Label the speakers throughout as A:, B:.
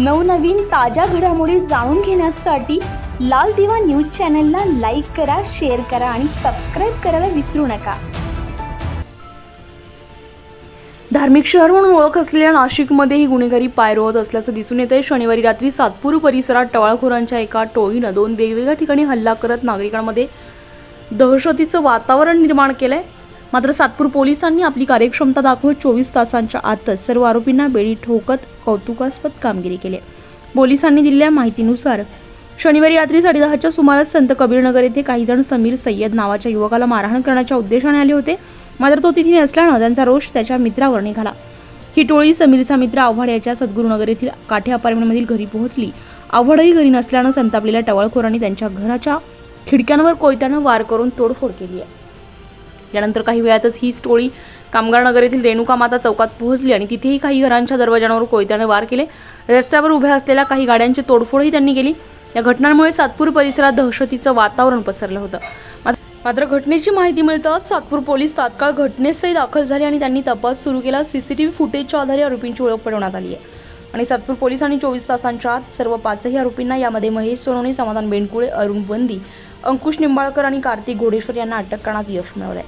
A: नवनवीन ताज्या घडामोडी जाणून घेण्यासाठी लाल दिवा न्यूज चॅनलला लाईक करा शेअर करा आणि सबस्क्राईब करायला विसरू नका.
B: धार्मिक शहर म्हणून ओळख असलेल्या नाशिकमध्येही गुन्हेगारी पायरोवत असल्याचं दिसून येत आहे शनिवारी रात्री सातपूर परिसरात टवाळखोरांच्या एका टोळीनं दोन वेगवेगळ्या ठिकाणी हल्ला करत नागरिकांमध्ये दहशतीचं वातावरण निर्माण केलं आहे मात्र सातपूर पोलिसांनी आपली कार्यक्षमता दाखवत चोवीस तासांच्या आतच सर्व आरोपींना बेडी ठोकत कौतुकास्पद कामगिरी केली पोलिसांनी दिलेल्या माहितीनुसार शनिवारी रात्री साडेदहाच्या सुमारास संत कबीरनगर येथे काही जण समीर सय्यद नावाच्या युवकाला मारहाण करण्याच्या उद्देशाने आले होते. मात्र तो तिथे नसल्यानं त्यांचा रोष त्याच्या मित्रावर निघाला. ही टोळी समीरचा मित्र आव्हाड याच्या सद्गुरुनगर येथील काठे अपार्टमेंटमधील घरी पोहोचली. आव्हाडही घरी नसल्यानं संतापलेल्या टवाळखोरांनी त्यांच्या घराच्या खिडक्यांवर कोयत्यानं वार करून तोडफोड केली आहे. यानंतर काही वेळातच ही टोळी कामगार नगर येथील रेणुका माता चौकात पोहोचली आणि तिथेही काही घरांच्या दरवाजांवर कोयत्याने वार केले. रस्त्यावर उभ्या असलेल्या काही गाड्यांची तोडफोडही त्यांनी केली. या घटनांमुळे सातपूर परिसरात दहशतीचं वातावरण पसरलं होतं. मात्र- मात्र घटनेची माहिती मिळताच सातपूर पोलीस तात्काळ घटनेस्थळी दाखल झाले आणि त्यांनी तपास सुरू केला. सीसीटीव्ही फुटेजच्या आधारे आरोपींची ओळख पडवण्यात आली आहे. आणि सातपूर पोलिसांनी चोवीस तासांच्या आत सर्व पाचही आरोपींना यामध्ये महेश सोनवणे समाधान बेंडकुळे अरुण बंदी अंकुश निंबाळकर आणि कार्तिक घोडेश्वर यांना अटक करण्यात यश मिळवलंय.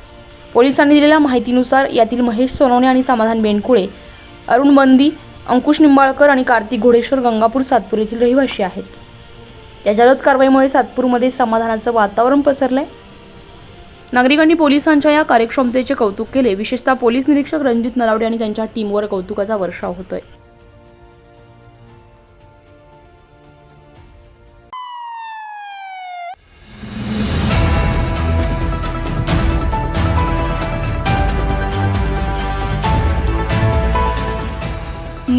B: पोलिसांनी दिलेल्या माहितीनुसार यातील महेश सोनवणे आणि समाधान बेनकुळे अरुण बंदी अंकुश निंबाळकर आणि कार्तिक घोडेश्वर गंगापूर सातपूर येथील रहिवासी आहेत. या जलद कारवाईमुळे सातपूरमध्ये समाधानाचं वातावरण पसरलंय. नागरिकांनी पोलिसांच्या या कार्यक्षमतेचे कौतुक केले. विशेषतः पोलीस निरीक्षक रणजित नलावडे आणि त्यांच्या टीमवर कौतुकाचा वर्षाव होतोय.